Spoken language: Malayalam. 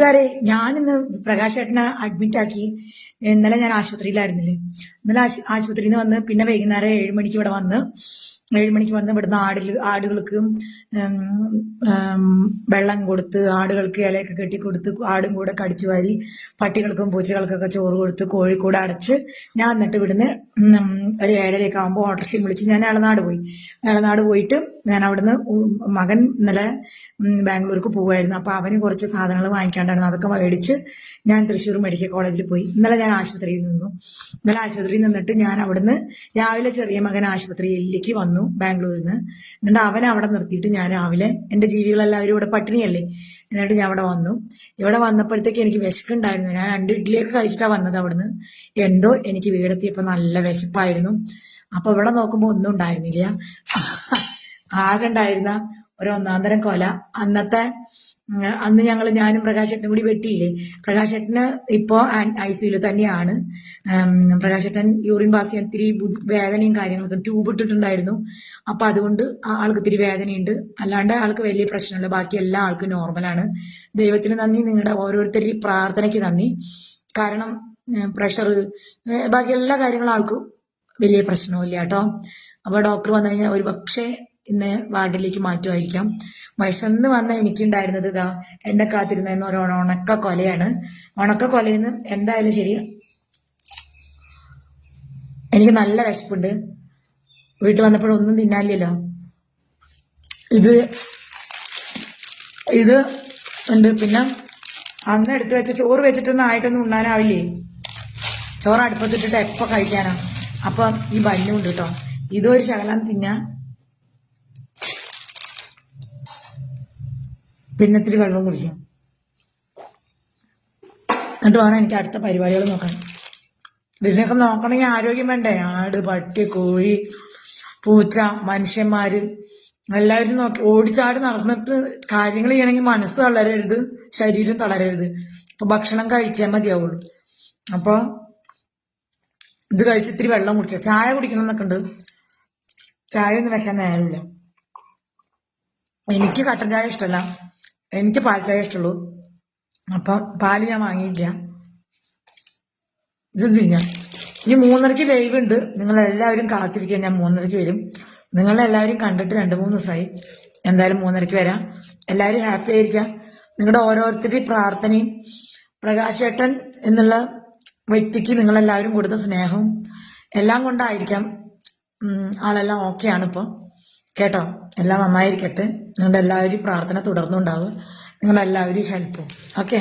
കൂട്ടുകാരെ ഞാനിന്ന് പ്രകാശ് ചേട്ടനെ അഡ്മിറ്റ് ആക്കി. ഇന്നലെ ഞാൻ ആശുപത്രിയിലായിരുന്നില്ലേ. ഇന്നലെ ആശുപത്രിയിൽ നിന്ന് വന്ന് പിന്നെ വൈകുന്നേരം ഏഴ് മണിക്ക് ഇവിടെ വന്ന് ഏഴ് മണിക്ക് വന്ന് ഇവിടുന്ന് ആടിൽ ആടുകൾക്ക് വെള്ളം കൊടുത്ത് ആടുകൾക്ക് ഇലയൊക്കെ കെട്ടി കൊടുത്ത് ആടും കൂടെ കടിച്ചു വാരി പട്ടികൾക്കും പൂച്ചകൾക്കൊക്കെ ചോറ് കൊടുത്ത് കോഴിക്കൂടെ അടച്ച് ഞാൻ എന്നിട്ട് ഇവിടുന്ന് ഒരു ഏഴരയൊക്കെ ആകുമ്പോൾ ഓട്ടോറിക്ഷയും വിളിച്ച് ഞാൻ ഇളനാട് പോയി. ഇളനാട് പോയിട്ട് ഞാൻ അവിടുന്ന് മകൻ ഇന്നലെ ബാംഗ്ലൂർക്ക് പോകുമായിരുന്നു അപ്പൊ അവന് കുറച്ച് സാധനങ്ങൾ വാങ്ങിക്കാണ്ടായിരുന്നു. അതൊക്കെ മേടിച്ച് ഞാൻ തൃശ്ശൂർ മെഡിക്കൽ കോളേജിൽ പോയി. ഇന്നലെ ഞാൻ ആശുപത്രിയിൽ നിന്നു. ഇന്നലെ ആശുപത്രിയിൽ നിന്നിട്ട് ഞാൻ അവിടുന്ന് രാവിലെ ചെറിയ മകൻ ആശുപത്രിയിലേക്ക് വന്നു. ബാംഗ്ലൂരിൽ നിന്ന് എന്നിട്ട് അവനെ അവിടെ നിർത്തിയിട്ട് ഞാൻ രാവിലെ എന്റെ ജീവികളെല്ലാവരും ഇവിടെ പട്ടിണിയല്ലേ? എന്നിട്ട് ഞാൻ അവിടെ വന്നു. ഇവിടെ വന്നപ്പോഴത്തേക്ക് എനിക്ക് വിശക്കുണ്ടായിരുന്നു. ഞാൻ രണ്ട് ഇഡ്ഡലിയൊക്കെ കഴിച്ചിട്ടാ വന്നത് അവിടുന്ന്. എന്തോ എനിക്ക് വീടെത്തിയപ്പോ നല്ല വിശപ്പായിരുന്നു. അപ്പോൾ ഇവിടെ നോക്കുമ്പോൾ ഒന്നും ഉണ്ടായിരുന്നില്ല. ആകെ ഉണ്ടായിരുന്ന ഒരു ഒന്നാന്തരം തരം കൊല. അന്നത്തെ അന്ന് ഞങ്ങൾ ഞാനും പ്രകാശേട്ടനും കൂടി വെട്ടിയില്ലേ? പ്രകാശേട്ടന് ഇപ്പോ ഐ സിയുൽ തന്നെയാണ്. പ്രകാശേട്ടൻ യൂറിൻ പാസ് ചെയ്യാൻ ഇത്തിരി വേദനയും കാര്യങ്ങളൊക്കെ ട്യൂബ് ഇട്ടിട്ടുണ്ടായിരുന്നു. അപ്പൊ അതുകൊണ്ട് ആൾക്ക് ഇത്തിരി വേദനയുണ്ട്. അല്ലാണ്ട് ആൾക്ക് വലിയ പ്രശ്നമില്ല. ബാക്കി എല്ലാ ആൾക്കും നോർമലാണ് ദൈവത്തിന് നന്ദി. നിങ്ങളുടെ ഓരോരുത്തരുടെയും പ്രാർത്ഥനയ്ക്ക് നന്ദി. കാരണം പ്രഷർ ബാക്കി എല്ലാ കാര്യങ്ങളും ആൾക്കും വലിയ പ്രശ്നമില്ല കേട്ടോ. അപ്പൊ ഡോക്ടർ വന്നു കഴിഞ്ഞാൽ ഒരു പക്ഷേ ഇന്ന് വാർഡിലേക്ക് മാറ്റുമായിരിക്കാം. വിശന്ന് വന്ന എനിക്കുണ്ടായിരുന്നത് ഇതാ എന്നെ കാത്തിരുന്നതെന്ന് ഒരു ഉണക്ക കൊലയാണ്. ഉണക്ക കൊലയിന്ന് എന്തായാലും ശരി. എനിക്ക് നല്ല വിശപ്പുണ്ട്. വീട്ടിൽ വന്നപ്പോഴൊന്നും തിന്നാനില്ലല്ലോ. ഇത് ഇത് ഉണ്ട്. പിന്നെ അന്ന് എടുത്തു വെച്ച ചോറ് വെച്ചിട്ടൊന്നും ആയിട്ടൊന്നും ഉണ്ണാനാവില്ലേ? ചോറ് അടുപ്പത്തിട്ടിട്ട് എപ്പോ കഴിക്കാനാ? അപ്പൊ ഈ ബന്നും ഉണ്ട് കേട്ടോ. ഇതൊരു ശകലം തിന്നാ പിന്നെ ഇത്തിരി വെള്ളം കുടിക്കാം. എന്നിട്ട് വേണം എനിക്ക് അടുത്ത പരിപാടികൾ നോക്കാൻ. ഇതിനൊക്കെ നോക്കണമെങ്കിൽ ആരോഗ്യം വേണ്ടേ? ആട് പട്ടി കോഴി പൂച്ച മനുഷ്യന്മാര്. എല്ലാവരും നോക്കി. ഓടിച്ചാടി നടന്നിട്ട് കാര്യങ്ങൾ ചെയ്യണമെങ്കിൽ മനസ്സ് തളരരുത് ശരീരം തളരരുത്. അപ്പൊ ഭക്ഷണം കഴിച്ചേ മതിയാവുള്ളൂ. അപ്പൊ ഇത് കഴിച്ച് ഇത്തിരി വെള്ളം കുടിക്കുക ചായ കുടിക്കണം എന്നൊക്കെ ഉണ്ട്. ചായ ഒന്നും വെക്കാൻ നേരമില്ല. എനിക്ക് കട്ടൻ ചായ ഇഷ്ടമല്ല എനിക്ക് പാൽ ചായ ഇഷ്ടമുള്ളൂ. അപ്പൊ പാൽ ഞാൻ വാങ്ങിയില്ല. ഇത് തിന്നാം. ഇനി മൂന്നരക്ക് ലൈവ് ഉണ്ട്. നിങ്ങൾ എല്ലാവരും കാത്തിരിക്കുക ഞാൻ മൂന്നരക്ക് വരും. നിങ്ങളെല്ലാവരും കണ്ടിട്ട് രണ്ട് മൂന്ന് ദിവസമായി. എന്തായാലും മൂന്നരക്ക് വരാം. എല്ലാവരും ഹാപ്പി ആയിരിക്കാം. നിങ്ങളുടെ ഓരോരുത്തരുടെയും പ്രാർത്ഥനയും പ്രകാശേട്ടൻ എന്നുള്ള വ്യക്തിക്ക് നിങ്ങളെല്ലാവരും കൊടുത്ത സ്നേഹവും എല്ലാം കൊണ്ടായിരിക്കാം. ആളെല്ലാം ഓക്കെയാണ് ഇപ്പോൾ കേട്ടോ? എല്ലാം നന്നായിരിക്കട്ടെ. നിങ്ങളുടെ എല്ലാവരും പ്രാർത്ഥന തുടർന്നുണ്ടാവുക. നിങ്ങളെല്ലാവരും ഹെൽപ്പും ഓക്കെ